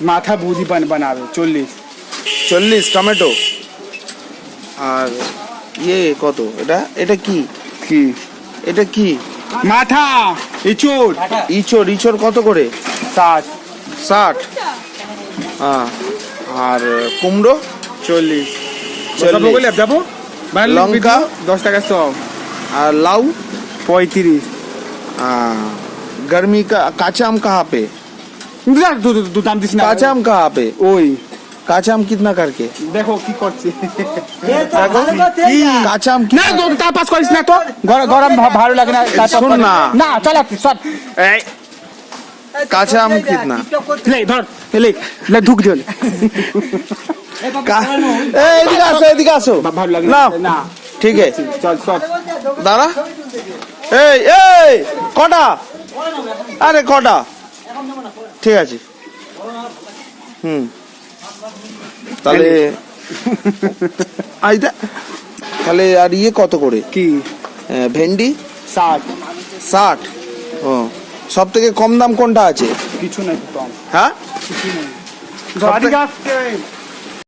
মাথা বুঝি বান বানাবে চল্লিশ চল্লিশ টমেটো আর ইয়ে কত এটা এটা কি কি এটা কি মাথা ইচুর ইচোর ইচোর কত করে ষাট ষাট হ্যাঁ আর কুমড়ো চল্লিশ চল্লিশ। বলে যাবো বানালে লঙ্কা? বিদ্যুৎ দশ টাকা সব আর লাউ পঁয়ত্রিশ हाँ, गर्मी का काचा आम कहाँ पे যা, দু- দু- দু কাঁচা আম কাহা ওই। কাঁচা আম কিতনা কারকে? দেখো কাঁচা আম না পাস করিস না তো। গরম ভালো লাগে না শুন না। না চল সব এই কাঁচা আম কিতনা। লে ধর লে এদিকে আসো এদিকে আসো। ভালো লাগে না। ঠিক আছে। চল সব দাঁড়া। এই এই কটা? আরে কটা? ঠিক আছে। হুম। তাহলে আইদা তাহলে আর ইয়ে কত করে? কি? ভেন্ডি? ষাট। ষাট? ও সব থেকে কম দাম কোনটা আছে? কিছু নেই কম হ্যাঁ?